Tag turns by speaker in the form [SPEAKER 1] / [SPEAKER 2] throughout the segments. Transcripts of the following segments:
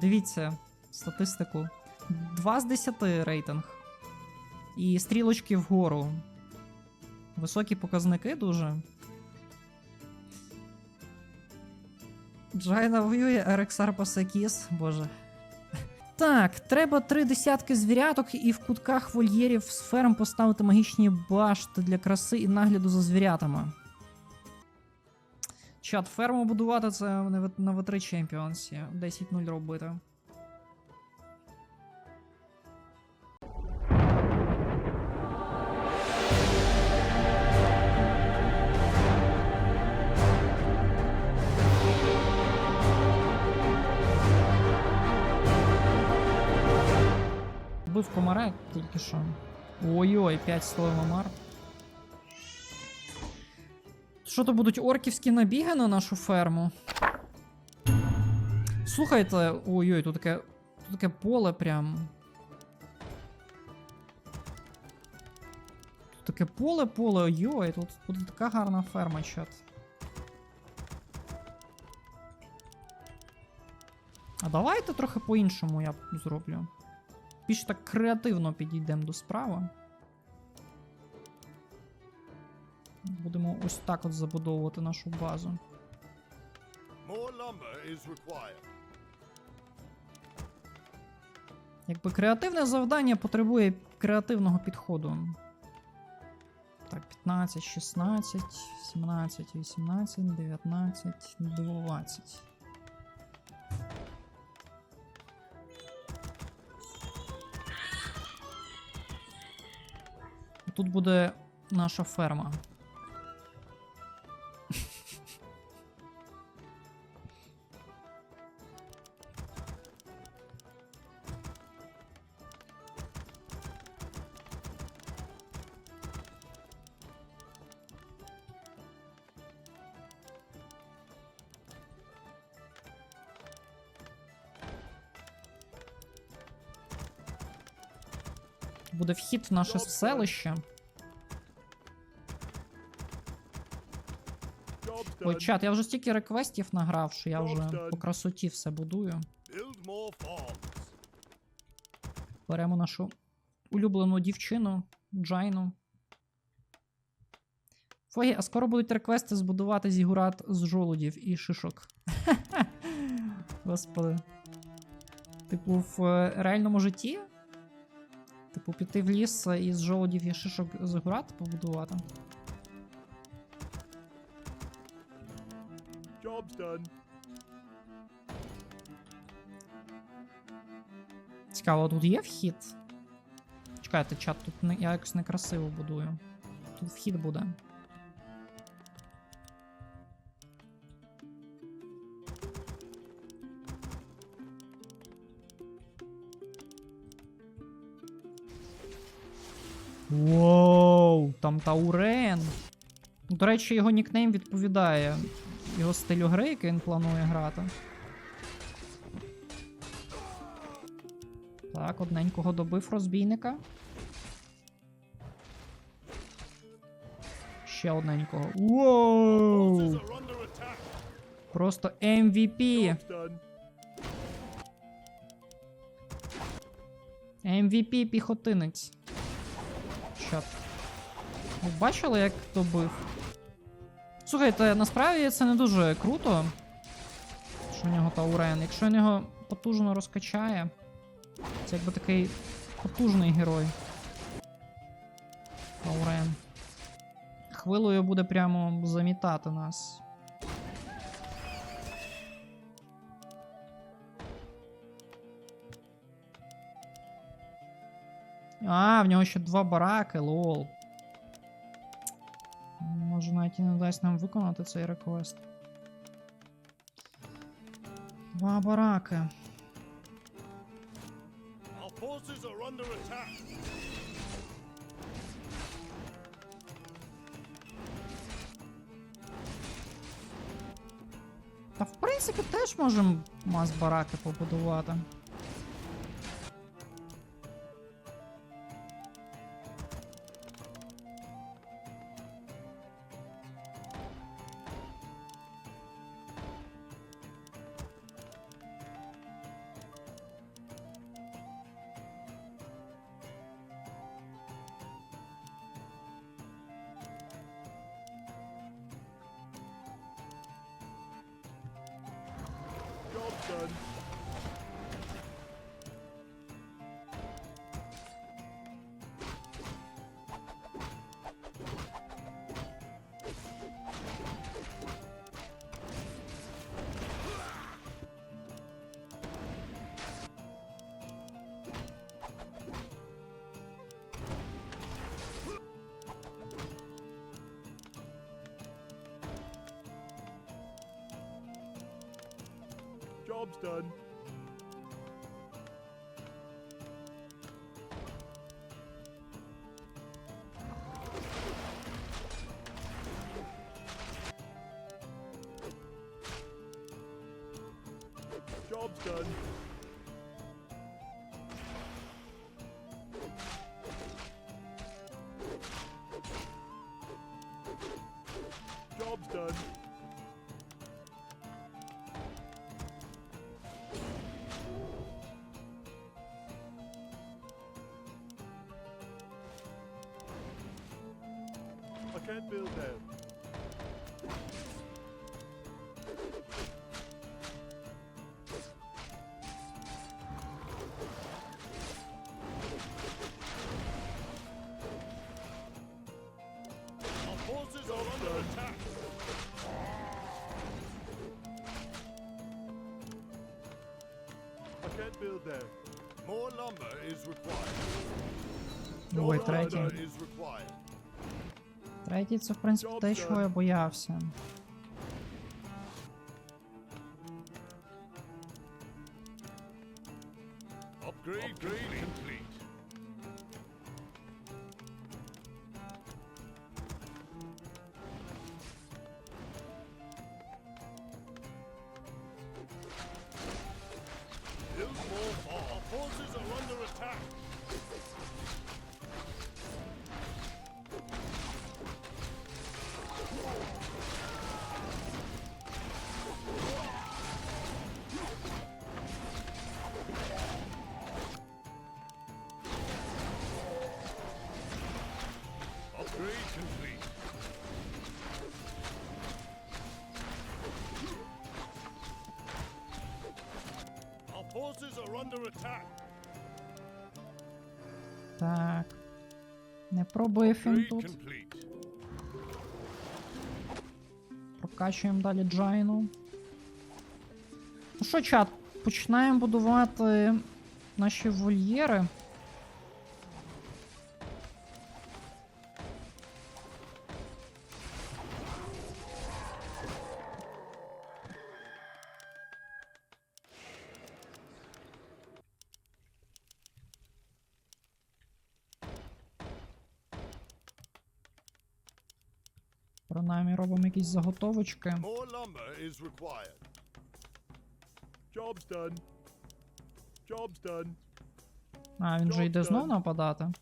[SPEAKER 1] Дивіться статистику. 2 з 10 рейтинг. І стрілочки вгору. Високі показники дуже. Джайна воює, Ерексар Пасакіс, боже. Так, треба три десятки звіряток і в кутках вольєрів з ферм поставити магічні башти для краси і нагляду за звірятами. Чат, ферму будувати це на В- на В3 Чемпіонсі. 10-0 робити. Бив комара тільки що. Ой-ой, 5 слоїв омар. Що то будуть орківські набіги на нашу ферму? Слухайте, ой-ой, тут таке. Тут таке поле прям. Тут таке поле, поле, ой-ой, тут буде така гарна ферма, чат. А давайте трохи по-іншому я зроблю. Більш так креативно підійдемо до справи. Будемо ось так от забудовувати нашу базу. Якби креативне завдання потребує креативного підходу. Так, 15, 16, 17, 18, 19, 20. Тут буде наша ферма. Буде вхід в наше селище. Ой, чат, я вже стільки реквестів награв, що я вже по красоті все будую. Беремо нашу улюблену дівчину Джайну. Фогі, а скоро будуть реквести збудувати зігурат з жолудів і шишок. Господи. Типу, в е, реальному житті? Типу, піти в ліс і з жолудів і шишок загурати побудувати.
[SPEAKER 2] Job's done.
[SPEAKER 1] Цікаво, тут є вхід? Чекайте, чат, тут не, я якось некрасиво будую. Тут вхід буде. Воу, там Таурен. До речі, його нікнейм відповідає його стилю гри, який він планує грати. Так, одненького добив розбійника. Ще одненького. Воу! Просто MVP. MVP піхотинець. Чат. Ви бачили, як добив? Слухайте, насправді це не дуже круто. Що в нього Таурен. Якщо він його потужно розкачає, це якби такий потужний герой. Таурен. Хвилою буде прямо замітати нас. А, в нього ще два бараки, лол. Може навіть і не дасть нам виконати цей реквест. Два бараки. Та в принципі теж можемо мас бараки побудувати.
[SPEAKER 2] Done. Job's done. Job's done. I can't build there. More lumber is required.
[SPEAKER 1] Ой, третій. Третій це, в принципі, те, чого я боявся. Так. Не пробив він тут. Прокачуємо далі Джайну. Ну що, чат, починаємо будувати наші вольєри. Принаймні робимо якісь заготовочки.
[SPEAKER 2] Job's done. Job's done.
[SPEAKER 1] А, він же йде знов нападати.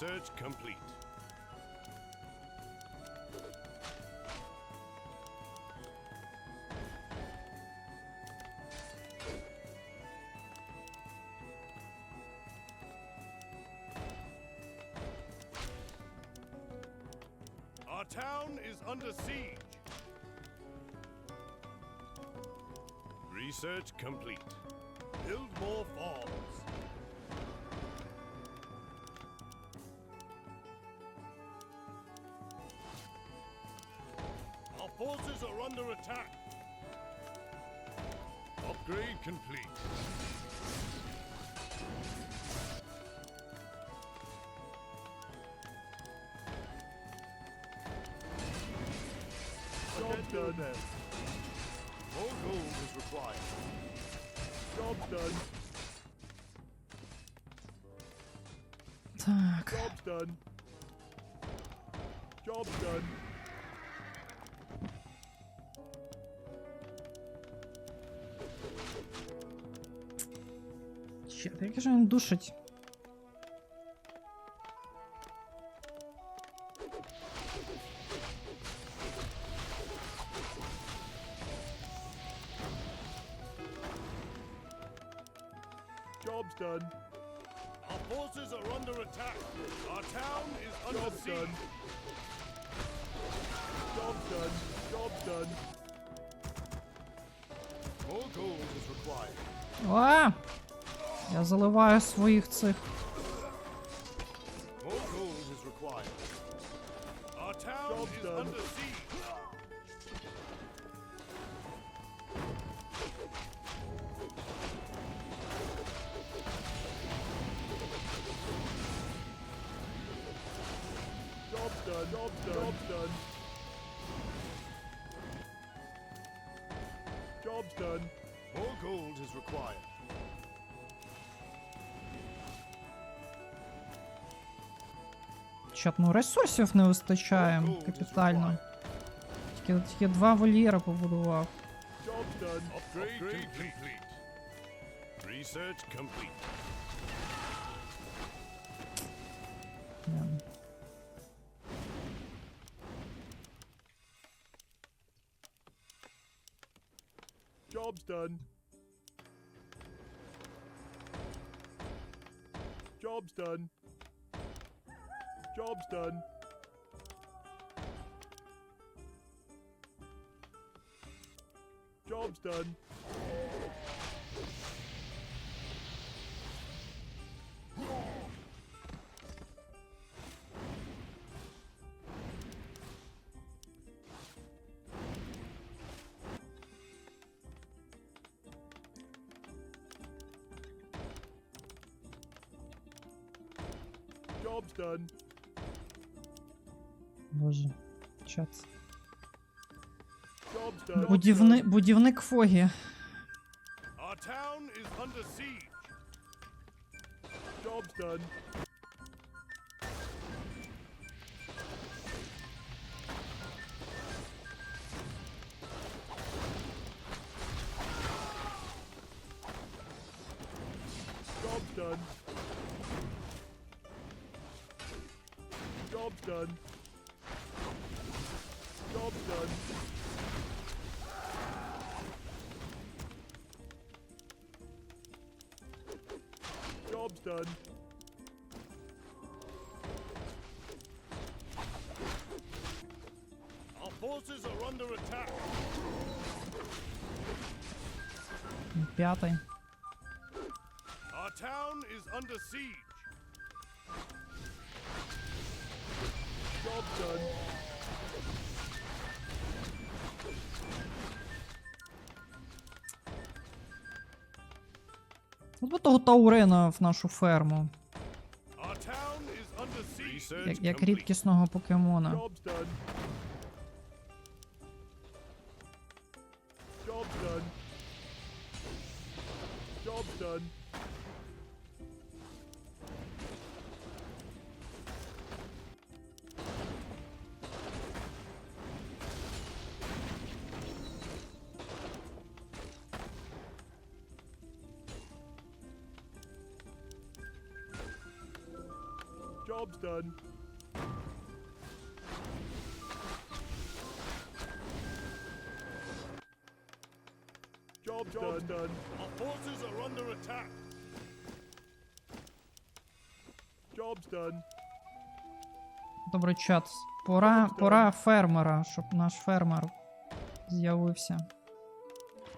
[SPEAKER 2] Research complete. Our town is under siege. Research complete. Build more forts. under attack. Upgrade complete. Job done. More gold is required. Job done. Job done. Job done.
[SPEAKER 1] Ще, як же він душить? Я заливаю своїх цих.
[SPEAKER 2] More gold is required. Our town
[SPEAKER 3] Job's
[SPEAKER 2] is
[SPEAKER 3] done.
[SPEAKER 2] under siege.
[SPEAKER 3] Job's done. Job's done. Job's done. Job's done.
[SPEAKER 2] More gold is required.
[SPEAKER 1] Чат, ну ресурсів не вистачає
[SPEAKER 2] More gold is
[SPEAKER 1] капітально.
[SPEAKER 2] required.
[SPEAKER 1] Тільки, тільки два вольєра побудував.
[SPEAKER 3] Job's done.
[SPEAKER 2] Upgrade, complete. Research complete.
[SPEAKER 1] Блін.
[SPEAKER 3] Job's done. Job's done. Job's done. Job's done. Job's done.
[SPEAKER 1] Боже.
[SPEAKER 3] що це?
[SPEAKER 1] Будівни... Будівник Фогі.
[SPEAKER 3] Job's done.
[SPEAKER 2] Our forces are under attack.
[SPEAKER 1] П'ятий.
[SPEAKER 2] Our town is under siege.
[SPEAKER 3] Job's done.
[SPEAKER 1] От того Таурена в нашу ферму. Як, як рідкісного покемона.
[SPEAKER 3] Job's done. Job's done. Job's. Job's done. Done.
[SPEAKER 2] Our forces are under attack.
[SPEAKER 3] Job's done.
[SPEAKER 1] Добре, чат. Пора, пора фермера, щоб наш фермер з'явився.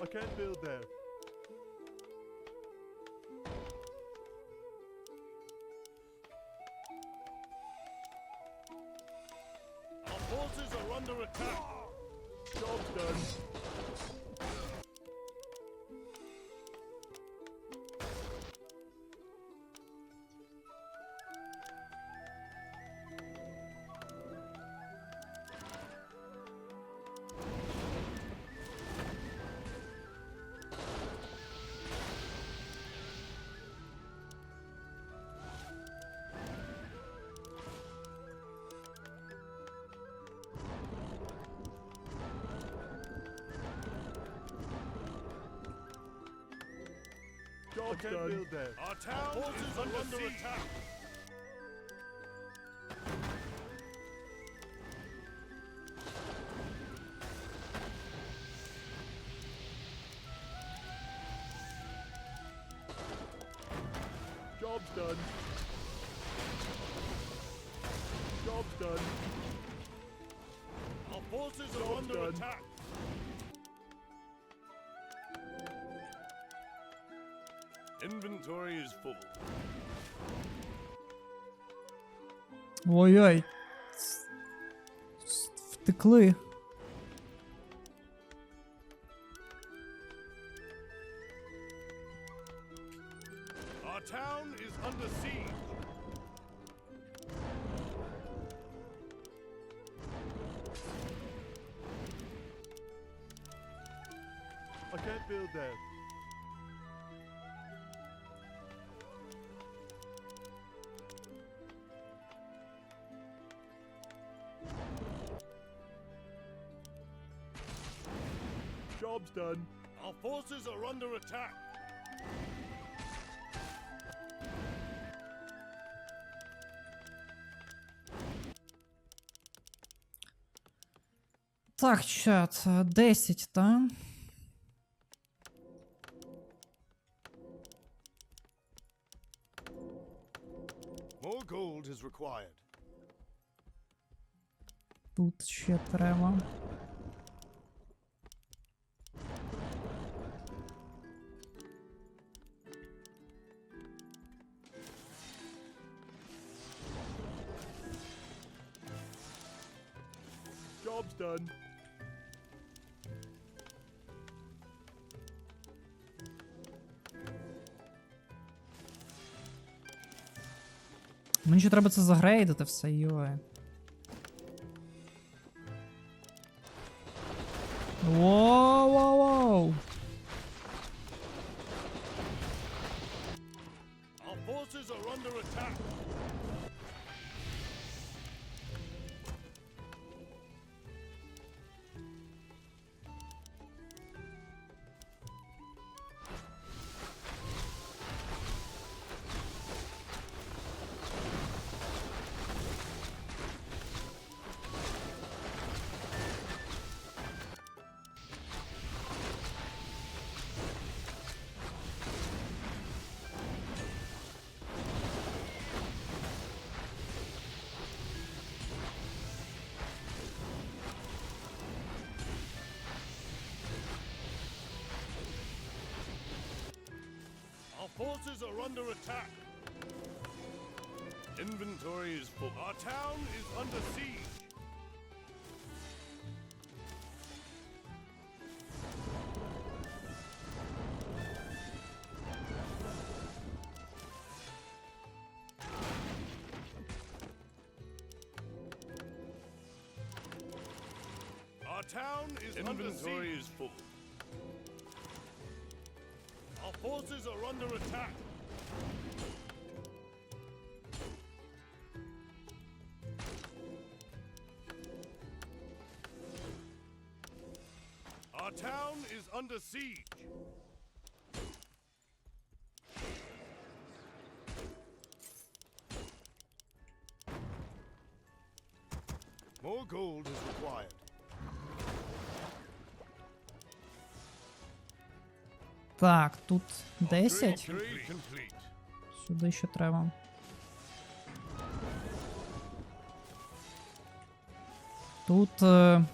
[SPEAKER 3] I can't build there.
[SPEAKER 2] Forces are under attack.
[SPEAKER 3] Job's done.
[SPEAKER 2] Our town is forces under attack. Inventory is full.
[SPEAKER 1] Ой-ой. С- с- Втекли.
[SPEAKER 2] Our town is under siege.
[SPEAKER 3] I can't build there. Job's done.
[SPEAKER 2] Our forces are under attack.
[SPEAKER 1] Так, чат, е, 10, так?
[SPEAKER 2] More gold is required.
[SPEAKER 1] Тут ще треба. Ще треба це загрейдити все, йой.
[SPEAKER 2] Forces are under attack. Inventory is full. Our town is under siege. Town is under siege. More gold is required.
[SPEAKER 1] Так, тут 10.
[SPEAKER 2] Trade complete.
[SPEAKER 1] Сюди ще треба. Тут е,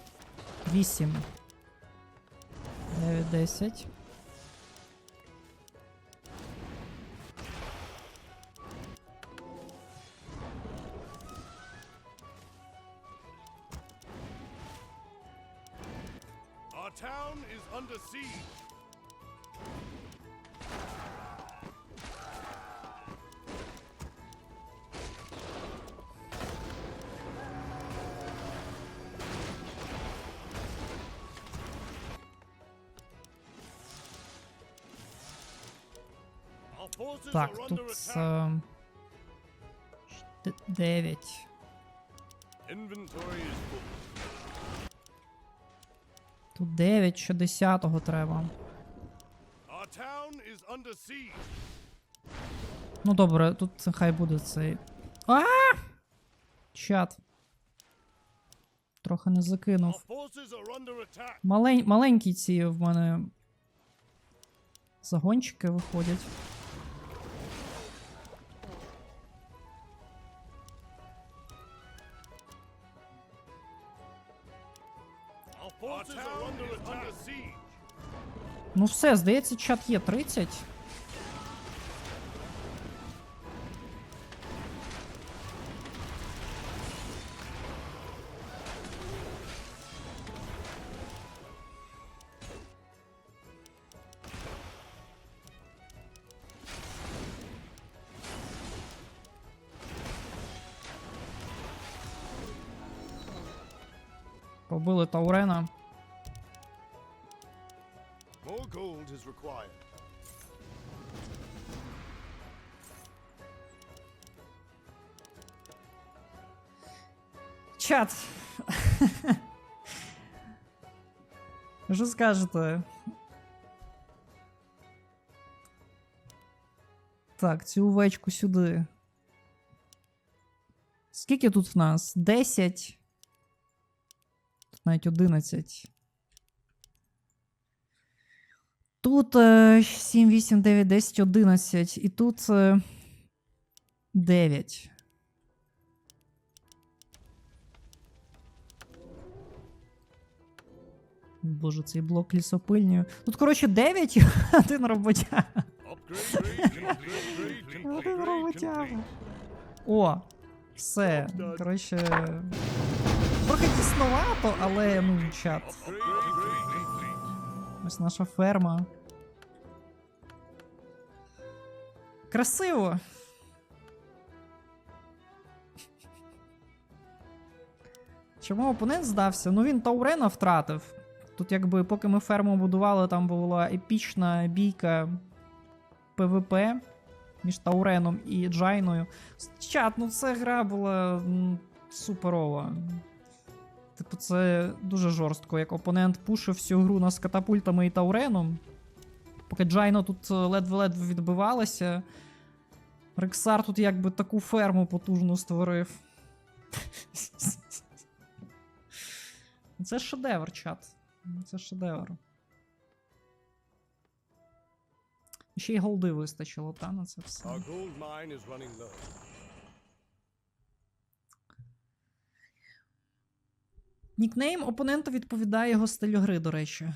[SPEAKER 1] 8. 9, 10.
[SPEAKER 2] Our town is under siege.
[SPEAKER 1] Так, тут
[SPEAKER 2] under
[SPEAKER 1] е, 9.
[SPEAKER 2] Inventory is full.
[SPEAKER 1] Тут 9, що 10 треба. Ну добре, тут це хай буде цей. А! Чат. Трохи не закинув. Малень... Маленькі ці в мене. Загончики виходять. Ну все, здається, чат є 30.
[SPEAKER 2] More gold is required.
[SPEAKER 1] Чат. Що скажете? Так, цю овечку сюди. Скільки тут в нас? 10. Тут навіть 11. Тут е, 7, 8, 9, 10, 11. І тут е, 9. Боже, цей блок лісопильні. Тут, коротше, 9 і один роботяга. Один роботяга. О, все. Коротше. Трохи тісновато, але ну, чат. Ось наша ферма. Красиво. Чому опонент здався? Ну він Таурена втратив. Тут, якби, поки ми ферму будували, там була епічна бійка ПВП між Тауреном і Джайною. Чат, ну це гра була суперова. Типу, це дуже жорстко, як опонент пушив всю гру нас катапультами і Тауреном. Поки Джайно тут е, ледве-ледве відбивалася. Рексар тут якби таку ферму потужну створив. Це шедевр, чат. Це шедевр. Ще й голди вистачило, та на це все. Нікнейм опонента відповідає його стилю гри, до речі.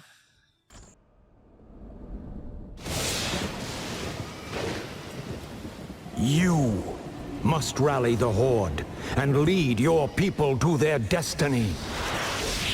[SPEAKER 4] You must rally the Horde and lead your people to their destiny.